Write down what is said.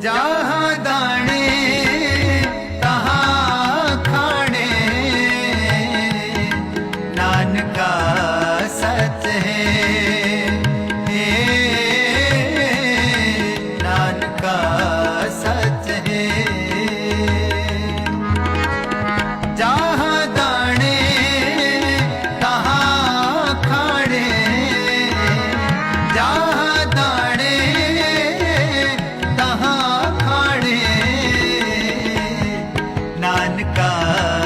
ਜਹਾਂ ਦਾਣੇ ਤਹਾਂ ਨਾਨਕਾ ਸੱਚ ਨਾਨਕਾ का